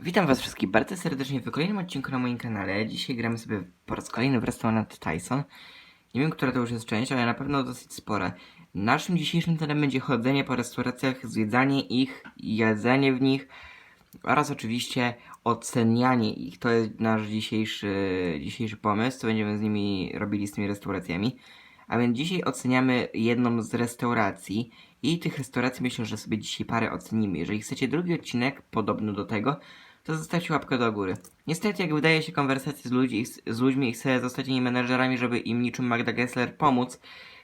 Witam was wszystkich bardzo serdecznie w kolejnym odcinku na moim kanale. Dzisiaj gramy sobie po raz kolejny w Restaurant Tyson. Nie wiem, która to już jest część, ale na pewno dosyć spora. Naszym dzisiejszym celem będzie chodzenie po restauracjach, zwiedzanie ich, jedzenie w nich oraz oczywiście ocenianie ich. To jest nasz dzisiejszy, dzisiejszy pomysł, co będziemy z nimi robili, z tymi restauracjami. A więc dzisiaj oceniamy jedną z restauracji i tych restauracji myślę, że sobie dzisiaj parę ocenimy. Jeżeli chcecie drugi odcinek podobny do tego, to zostawcie łapkę do góry. Niestety, jak wydaje się konwersacje z, ludzi, z ludźmi i chcę zostać nimi menedżerami, żeby im niczym Magda Gessler pomóc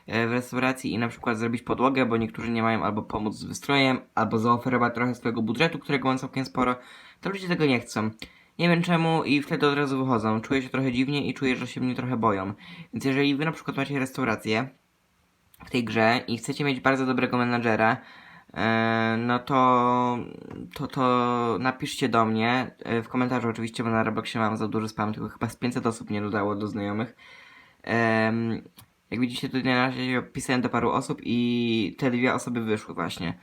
e, w restauracji i na przykład zrobić podłogę, bo niektórzy nie mają albo pomóc z wystrojem, albo zaoferować trochę swojego budżetu, którego mam całkiem sporo, to ludzie tego nie chcą. Nie wiem czemu i wtedy od razu wychodzą. Czuję się trochę dziwnie i czuję, że się mnie trochę boją. Więc jeżeli wy na przykład macie restaurację w tej grze i chcecie mieć bardzo dobrego menadżera, e, no to, to, to napiszcie do mnie e, w komentarzu oczywiście, bo na Robloxie mam za duży spam, tylko chyba z 500 osób nie dodało do znajomych. Jak widzicie, tutaj na razie pisałem do paru osób i te dwie osoby wyszły właśnie.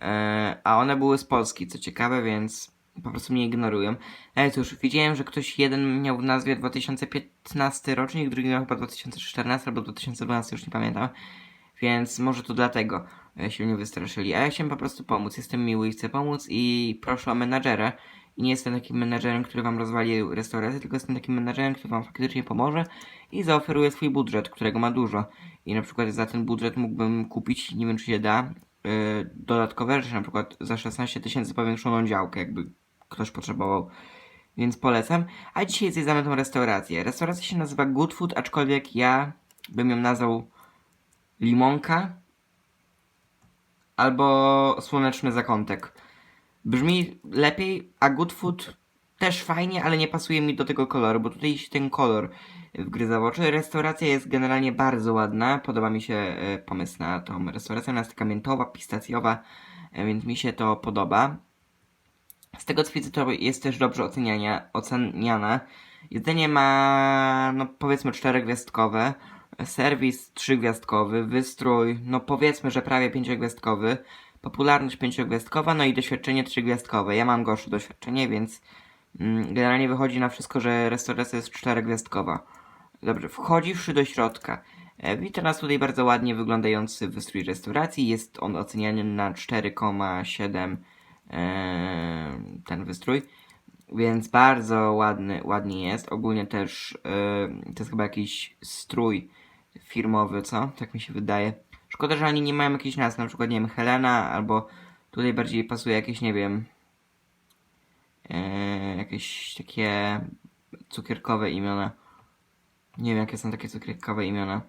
E, a one były z Polski, co ciekawe, więc po prostu mnie ignorują. Ale cóż, widziałem, że ktoś jeden miał w nazwie 2015 rocznik, drugi miał chyba 2014 albo 2012, już nie pamiętam. Więc może to dlatego e, się mnie wystraszyli. A ja chciałem po prostu pomóc. Jestem miły i chcę pomóc i proszę o menadżera. I nie jestem takim menadżerem, który wam rozwali restaurację, tylko jestem takim menadżerem, który wam faktycznie pomoże i zaoferuje swój budżet, którego ma dużo. I na przykład za ten budżet mógłbym kupić, nie wiem czy się da, yy, dodatkowe rzeczy, na przykład za 16 tysięcy powiększoną działkę, jakby ktoś potrzebował. Więc polecam. A dzisiaj zwiedzamy tą restaurację. Restauracja się nazywa Good Food, aczkolwiek ja bym ją nazwał limonka albo słoneczny zakątek. Brzmi lepiej, a Good Food też fajnie, ale nie pasuje mi do tego koloru, bo tutaj się ten kolor wgryza w oczy. Restauracja jest generalnie bardzo ładna, podoba mi się e, pomysł na tą restaurację, ona jest taka pistacjowa, e, więc mi się to podoba. Z tego co widzę, to jest też dobrze oceniania, oceniana. Jedzenie ma, no powiedzmy, czterogwiazdkowe. Serwis trzygwiazdkowy, wystrój, no powiedzmy, że prawie pięciogwiazdkowy. Popularność pięciogwiazdkowa, no i doświadczenie trzygwiazdkowe. Ja mam gorsze doświadczenie, więc mm, generalnie wychodzi na wszystko, że restauracja jest czterogwiazdkowa. Dobrze, wchodziwszy do środka. E, Wita nas tutaj bardzo ładnie wyglądający wystrój restauracji. Jest on oceniany na 4,7 e, ten wystrój. Więc bardzo ładny, ładnie jest. Ogólnie też e, to jest chyba jakiś strój firmowy, co? Tak mi się wydaje. Szkoda, że oni nie mają jakichś nazw, na przykład, nie wiem, Helena, albo tutaj bardziej pasuje jakieś, nie wiem, e, jakieś takie cukierkowe imiona. Nie wiem, jakie są takie cukierkowe imiona.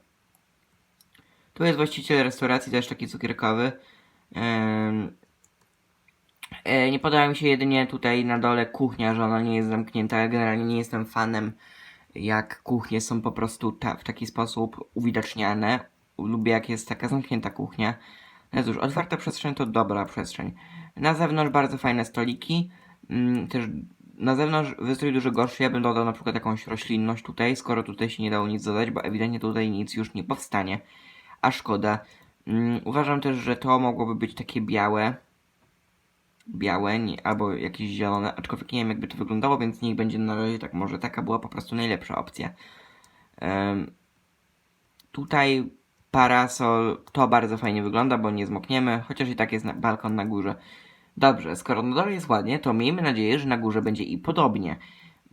Tu jest właściciel restauracji, też taki cukierkowy. E, nie podoba mi się jedynie tutaj na dole kuchnia, że ona nie jest zamknięta. Ja generalnie nie jestem fanem, jak kuchnie są po prostu ta, w taki sposób uwidaczniane. Lubię, jak jest taka zamknięta kuchnia. No cóż, otwarta przestrzeń to dobra przestrzeń. Na zewnątrz bardzo fajne stoliki. Mm, też na zewnątrz wystrój dużo gorszy. Ja bym dodał na przykład jakąś roślinność tutaj, skoro tutaj się nie dało nic dodać, bo ewidentnie tutaj nic już nie powstanie. A szkoda. Mm, uważam też, że to mogłoby być takie białe białe albo jakieś zielone, aczkolwiek nie wiem jakby to wyglądało, więc niech będzie na razie tak, może taka była po prostu najlepsza opcja. Tutaj parasol to bardzo fajnie wygląda, bo nie zmokniemy, chociaż i tak jest na, balkon na górze. Dobrze, skoro na dole jest ładnie, to miejmy nadzieję, że na górze będzie i podobnie.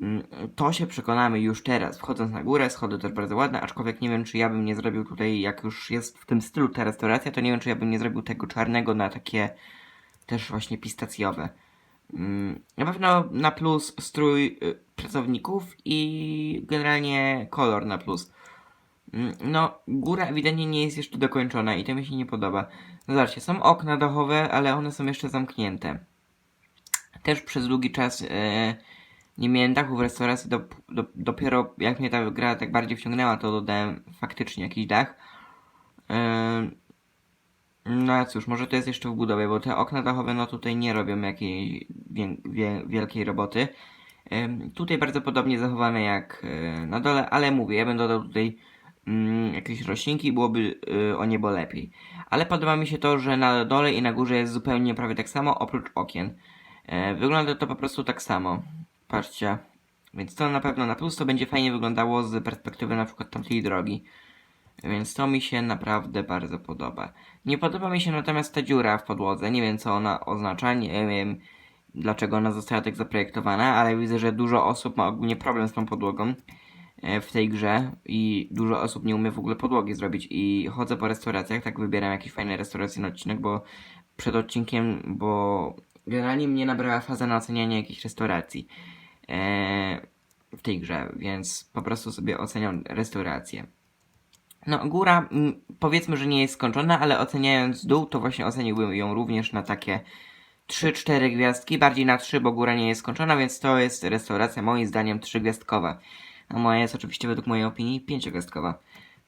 Mm, To się przekonamy już teraz, wchodząc na górę, schody też bardzo ładne, aczkolwiek nie wiem, czy ja bym nie zrobił tutaj, jak już jest w tym stylu ta restauracja, to nie wiem, czy ja bym nie zrobił tego czarnego na takie też właśnie pistacjowe. Mm, Na pewno na plus strój y, pracowników i generalnie kolor na plus. Mm, No, góra ewidentnie nie jest jeszcze dokończona i to mi się nie podoba. No Zobaczcie, są okna dachowe, ale one są jeszcze zamknięte. Też przez długi czas e, nie miałem dachu w restauracji, do, do, dopiero jak mnie ta gra tak bardziej wciągnęła, to dodałem faktycznie jakiś dach. E, no a cóż, może to jest jeszcze w budowie, bo te okna dachowe no tutaj nie robią jakiejś wię, wie, wielkiej roboty. Tutaj bardzo podobnie zachowane jak y, na dole, ale mówię, ja bym dodał tutaj mm, jakieś roślinki i byłoby y, o niebo lepiej. Ale podoba mi się to, że na dole i na górze jest zupełnie prawie tak samo, oprócz okien. E, wygląda to po prostu tak samo. Patrzcie. Więc to na pewno na plus to będzie fajnie wyglądało z perspektywy na przykład tamtej drogi. Więc to mi się naprawdę bardzo podoba. Nie podoba mi się natomiast ta dziura w podłodze. Nie wiem co ona oznacza. Nie wiem dlaczego ona została tak zaprojektowana, ale widzę, że dużo osób ma ogólnie problem z tą podłogą e, w tej grze i dużo osób nie umie w ogóle podłogi zrobić i chodzę po restauracjach, tak wybieram jakieś fajne restauracje na odcinek, bo przed odcinkiem, bo generalnie mnie nabrała faza na ocenianie jakichś restauracji e, w tej grze, więc po prostu sobie oceniam restaurację. No, góra mm, powiedzmy, że nie jest skończona, ale oceniając dół, to właśnie oceniłbym ją również na takie 3-4 gwiazdki, bardziej na 3, bo góra nie jest skończona, więc to jest restauracja moim zdaniem 3-gwiazdkowa. A moja jest oczywiście według mojej opinii 5-gwiazdkowa.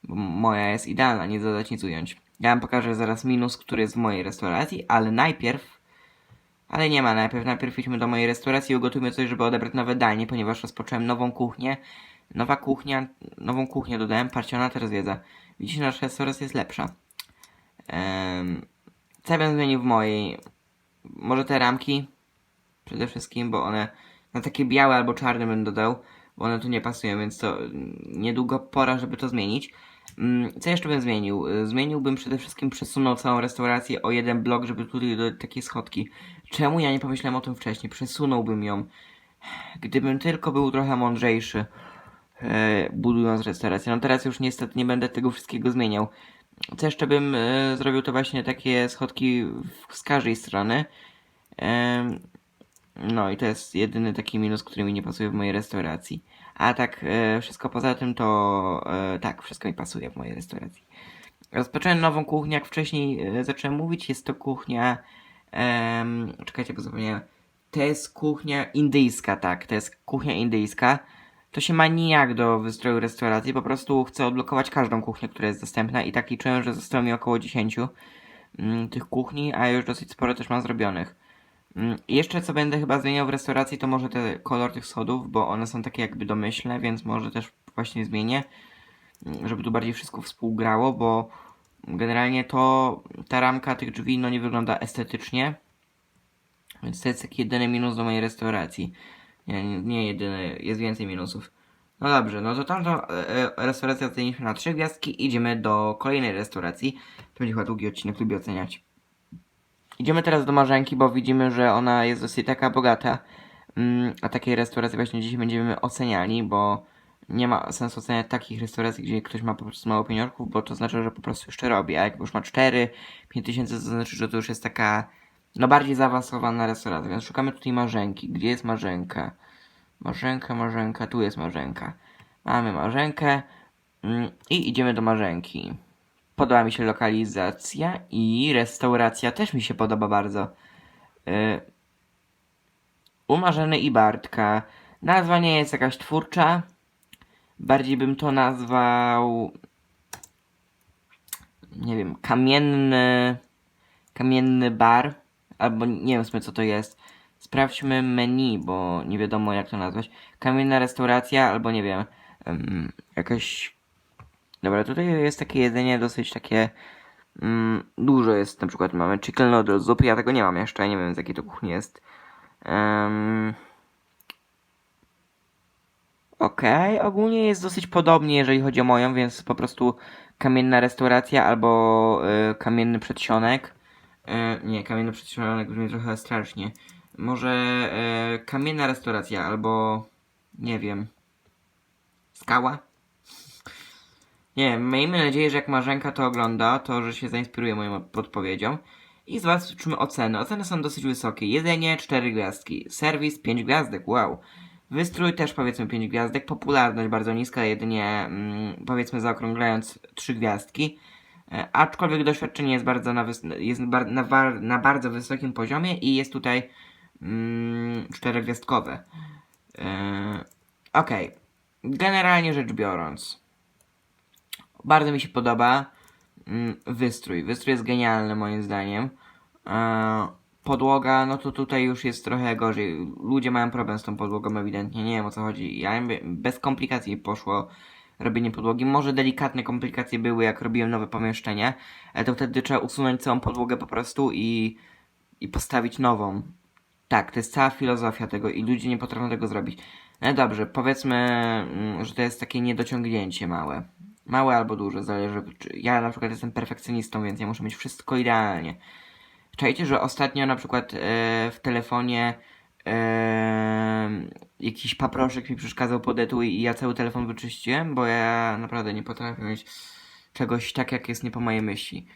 Bo moja jest idealna, nie dodać, nic ująć. Ja wam pokażę zaraz minus, który jest w mojej restauracji, ale najpierw... Ale nie ma najpierw, najpierw idźmy do mojej restauracji i ugotujmy coś, żeby odebrać nowe danie, ponieważ rozpocząłem nową kuchnię. Nowa kuchnia, nową kuchnię dodałem, patrzcie, ona teraz wiedza. Widzicie, nasza restauracja jest lepsza. Co ja bym zmienił w mojej? Może te ramki? Przede wszystkim, bo one na takie białe albo czarne bym dodał, bo one tu nie pasują, więc to niedługo pora, żeby to zmienić. Mm, Co jeszcze bym zmienił? Zmieniłbym przede wszystkim, przesunął całą restaurację o jeden blok, żeby tutaj dodać takie schodki. Czemu ja nie pomyślałem o tym wcześniej? Przesunąłbym ją. Gdybym tylko był trochę mądrzejszy, budując restaurację. No teraz już niestety nie będę tego wszystkiego zmieniał. Co jeszcze bym e, zrobił, to właśnie takie schodki z każdej strony. No i to jest jedyny taki minus, który mi nie pasuje w mojej restauracji. A tak, e, wszystko poza tym to e, tak, wszystko mi pasuje w mojej restauracji. Rozpocząłem nową kuchnię, jak wcześniej e, zacząłem mówić, jest to kuchnia. czekajcie, bo zapomniałem. To jest kuchnia indyjska, tak, to jest kuchnia indyjska. To się ma nijak do wystroju restauracji, po prostu chcę odblokować każdą kuchnię, która jest dostępna i tak liczyłem, że zostało mi około 10 mm, tych kuchni, a już dosyć sporo też mam zrobionych. Mm, jeszcze co będę chyba zmieniał w restauracji, to może te kolor tych schodów, bo one są takie jakby domyślne, więc może też właśnie zmienię, mm, żeby tu bardziej wszystko współgrało, bo generalnie to ta ramka tych drzwi no nie wygląda estetycznie, więc to jest taki jedyny minus do mojej restauracji. Nie, nie, jedyny, jest więcej minusów. No dobrze, no to tamtą e, e, restaurację oceniliśmy na 3 gwiazdki, idziemy do kolejnej restauracji. To będzie chyba długi odcinek, lubię oceniać. Idziemy teraz do Marzenki, bo widzimy, że ona jest dosyć taka bogata. Mm, a takiej restauracji właśnie dzisiaj będziemy oceniali, bo nie ma sensu oceniać takich restauracji, gdzie ktoś ma po prostu mało pieniążków, bo to znaczy, że po prostu jeszcze robi. A jak już ma 4, 5 tysięcy, to znaczy, że to już jest taka no bardziej zaawansowana restauracja. Więc szukamy tutaj Marzenki. Gdzie jest Marzenka? Marzenka, Marzenka, tu jest Marzenka. Mamy Marzenkę mm, i idziemy do Marzenki. Podoba mi się lokalizacja i restauracja też mi się podoba bardzo. Yy, u i Bartka. Nazwa nie jest jakaś twórcza. Bardziej bym to nazwał. Nie wiem, kamienny. Kamienny bar. Albo nie wiem co to jest. Sprawdźmy menu, bo nie wiadomo jak to nazwać. Kamienna restauracja, albo nie wiem. em, jakaś Dobra, tutaj jest takie jedzenie dosyć takie. Mm, dużo jest, na przykład mamy chicken noodle zupy, ja tego nie mam jeszcze, nie wiem z jakiej to kuchni jest. Um, Okej, ogólnie jest dosyć podobnie, jeżeli chodzi o moją, więc po prostu kamienna restauracja albo y, kamienny przedsionek. Y, nie, kamienny przedsionek brzmi trochę strasznie. Może y, kamienna restauracja albo nie wiem. Skała? Nie miejmy nadzieję, że jak Marzenka to ogląda, to że się zainspiruje moją podpowiedzią. I zobaczymy oceny. Oceny są dosyć wysokie. Jedzenie 4 gwiazdki, serwis 5 gwiazdek, wow. Wystrój też powiedzmy 5 gwiazdek, popularność bardzo niska, jedynie mm, powiedzmy zaokrąglając 3 gwiazdki. E, aczkolwiek doświadczenie jest bardzo na, jest na, na bardzo wysokim poziomie i jest tutaj mm, 4 gwiazdkowe. E, Okej. Generalnie rzecz biorąc. Bardzo mi się podoba mm, wystrój. Wystrój jest genialny moim zdaniem. E, podłoga, no to tutaj już jest trochę gorzej. Ludzie mają problem z tą podłogą ewidentnie, nie wiem o co chodzi. Ja bez komplikacji poszło robienie podłogi. Może delikatne komplikacje były jak robiłem nowe pomieszczenie, ale to wtedy trzeba usunąć całą podłogę po prostu i, i postawić nową. Tak, to jest cała filozofia tego i ludzie nie potrafią tego zrobić. No dobrze, powiedzmy, mm, że to jest takie niedociągnięcie małe. Małe albo duże, zależy. Ja na przykład jestem perfekcjonistą, więc ja muszę mieć wszystko idealnie. Czajcie, że ostatnio na przykład e, w telefonie e, jakiś paproszek mi przeszkadzał pod etui i ja cały telefon wyczyściłem, bo ja naprawdę nie potrafię mieć czegoś tak, jak jest nie po mojej myśli.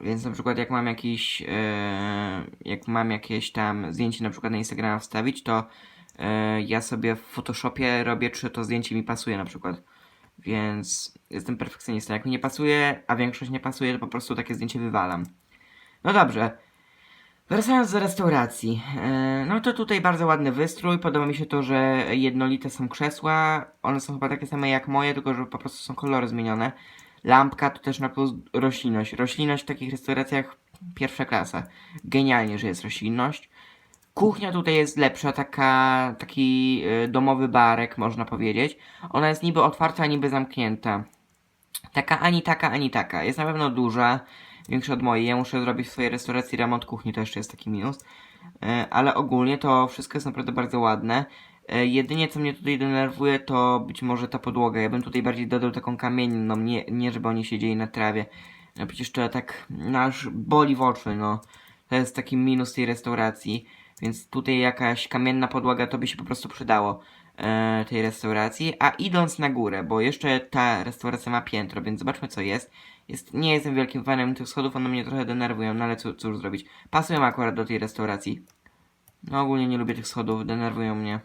Więc na przykład jak mam jakiś, e, jak mam jakieś tam zdjęcie na przykład na Instagrama wstawić, to e, ja sobie w Photoshopie robię, czy to zdjęcie mi pasuje na przykład. Więc jestem perfekcjonistą. Jak mi nie pasuje, a większość nie pasuje, to po prostu takie zdjęcie wywalam. No dobrze. Wracając do restauracji. E, no to tutaj bardzo ładny wystrój. Podoba mi się to, że jednolite są krzesła. One są chyba takie same jak moje, tylko że po prostu są kolory zmienione. Lampka to też na plus roślinność. Roślinność w takich restauracjach pierwsza klasa. Genialnie, że jest roślinność. Kuchnia tutaj jest lepsza, taka, taki y, domowy barek, można powiedzieć. Ona jest niby otwarta, niby zamknięta. Taka ani taka, ani taka. Jest na pewno duża, większa od mojej. Ja muszę zrobić w swojej restauracji remont kuchni, to jeszcze jest taki minus. E, ale ogólnie to wszystko jest naprawdę bardzo ładne. E, jedynie co mnie tutaj denerwuje to być może ta podłoga. Ja bym tutaj bardziej dodał taką kamienną, nie, nie żeby oni siedzieli na trawie. No przecież to tak nasz boli w oczy, no. To jest taki minus tej restauracji. Więc tutaj jakaś kamienna podłoga to by się po prostu przydało e, tej restauracji. A idąc na górę, bo jeszcze ta restauracja ma piętro, więc zobaczmy co jest. Jest nie jestem wielkim fanem tych schodów, one mnie trochę denerwują, no ale co, cóż zrobić. Pasują akurat do tej restauracji. No ogólnie nie lubię tych schodów, denerwują mnie.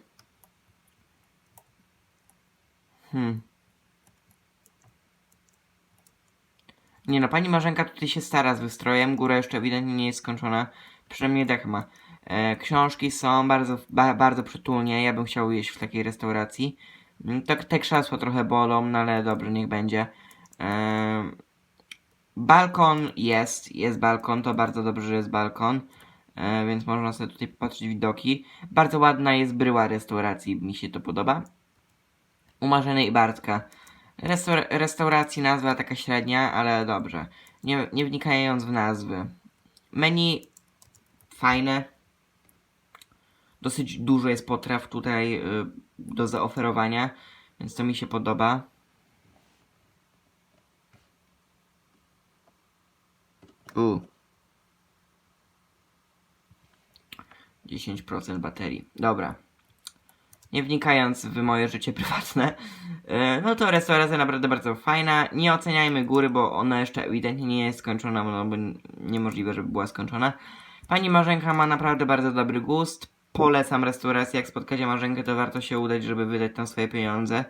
Hmm. Nie no, pani Marzenka tutaj się stara z wystrojem, góra jeszcze ewidentnie nie jest skończona. Przynajmniej tak ma. E, książki są bardzo, ba, bardzo przytulnie, ja bym chciał jeść w takiej restauracji. Mm, Tak, te krzesła trochę bolą, no ale dobrze, niech będzie. E, balkon jest, jest balkon, to bardzo dobrze, że jest balkon. E, więc można sobie tutaj popatrzeć widoki. Bardzo ładna jest bryła restauracji, mi się to podoba. U Marzeny i Bartka. Restaur restauracji nazwa taka średnia, ale dobrze. Nie, nie wnikając w nazwy. Menu fajne. Dosyć dużo jest potraw tutaj y, do zaoferowania, więc to mi się podoba. U. 10% baterii. Dobra. Nie wnikając w moje życie prywatne, e, no to restauracja naprawdę bardzo fajna. Nie oceniajmy góry, bo ona jeszcze ewidentnie nie jest skończona, no niemożliwe, żeby była skończona. Pani Marzenka ma naprawdę bardzo dobry gust. Polecam restaurację. Jak spotkacie Marzenkę, to warto się udać, żeby wydać tam swoje pieniądze.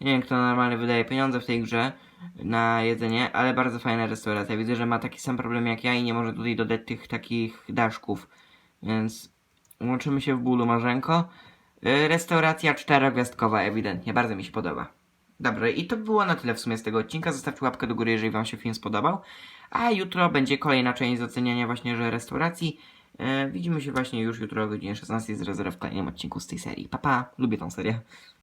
Nie wiem, kto normalnie wydaje pieniądze w tej grze na jedzenie, ale bardzo fajna restauracja. Widzę, że ma taki sam problem jak ja i nie może tutaj dodać tych takich daszków. Więc łączymy się w bólu, Marzenko. Y, Restauracja czterogwiazdkowa, ewidentnie. Bardzo mi się podoba. Dobrze, i to było na tyle w sumie z tego odcinka. Zostawcie łapkę do góry, jeżeli Wam się film spodobał. A jutro będzie kolejna część z oceniania właśnie, że restauracji. E, widzimy się właśnie już jutro o godzinie 16 z w kolejnym odcinku z tej serii. Papa, pa. lubię tą serię.